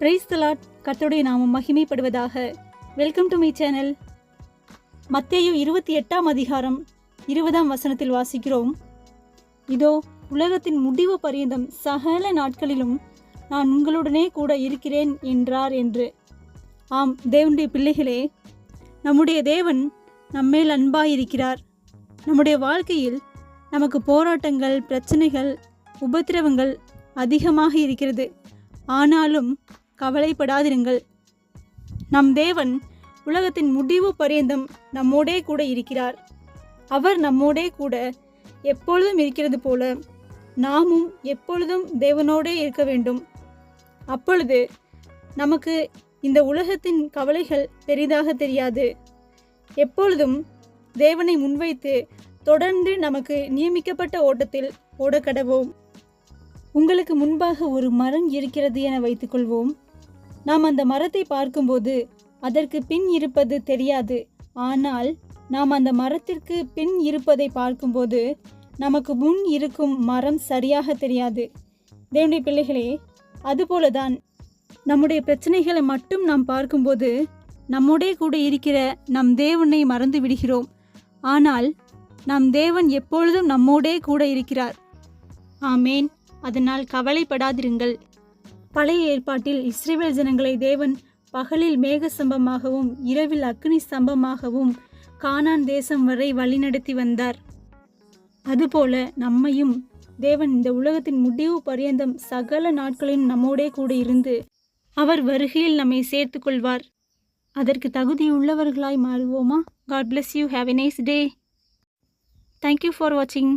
Price தலாட் கர்த்தருடைய நாமம் மகிமைப்படுவதாக. வெல்கம் டு மை சேனல் மத்தேயு இருபத்தி எட்டாம் அதிகாரம் இருபதாம் வசனத்தில் வாசிக்கிறோம். இதோ உலகத்தின் முடிவு பரியந்தம் சகல நாட்களிலும் நான் உங்களுடனே கூட இருக்கிறேன் என்றார் என்று. ஆம் தேவனுடைய பிள்ளைகளே நம்முடைய தேவன் நம்மேல் அன்பாயிருக்கிறார். நம்முடைய வாழ்க்கையில் நமக்கு போராட்டங்கள் பிரச்சனைகள் உபத்திரவங்கள் அதிகமாக இருக்கிறது. ஆனாலும் கவலைப்படாதிருங்கள். நம் தேவன் உலகத்தின் முடிவு பரியந்தம் நம்மோடே கூட இருக்கிறார். அவர் நம்மோடே கூட எப்பொழுதும் இருக்கிறது போல நாமும் எப்பொழுதும் தேவனோடே இருக்க வேண்டும். அப்பொழுது நமக்கு இந்த உலகத்தின் கவலைகள் பெரிதாக தெரியாது. எப்பொழுதும் தேவனை முன்வைத்து தொடர்ந்து நமக்கு நியமிக்கப்பட்ட ஓட்டத்தில் ஓடக்கடவோம். உங்களுக்கு முன்பாக ஒரு மரம் இருக்கிறது என வைத்துக்கொள்வோம். நாம் அந்த மரத்தை பார்க்கும்போது அதற்கு பின் இருப்பது தெரியாது. ஆனால் நாம் அந்த மரத்திற்கு பின் இருப்பதை பார்க்கும்போது நமக்கு முன் இருக்கும் மரம் சரியாக தெரியாது. தேவனுடைய பிள்ளைகளே அதுபோலதான் நம்முடைய பிரச்சனைகளை மட்டும் நாம் பார்க்கும்போது நம்முடைய கூட இருக்கிற நம் தேவனை மறந்து விடுகிறோம். ஆனால் நம் தேவன் எப்பொழுதும் நம்மோடே கூட இருக்கிறார். ஆமேன். அதனால் கவலைப்படாதிருங்கள். பழைய ஏற்பாட்டில் இஸ்ரேல் ஜனங்களை தேவன் பகலில் மேக ஸ்தம்பமாகவும் இரவில் அக்னி ஸ்தம்பமாகவும் கானான் தேசம் வரை வழிநடத்தி வந்தார். அதுபோல நம்மையும் தேவன் இந்த உலகத்தின் முடிவு பரியந்தம் சகல நாட்களிலும் நம்மோடே கூட இருந்து அவர் வருகையில் நம்மை சேர்த்து கொள்வார். அதற்கு தகுதியுள்ளவர்களாய் மாறுவோமா? God bless you have a nice day thank you for வாட்சிங்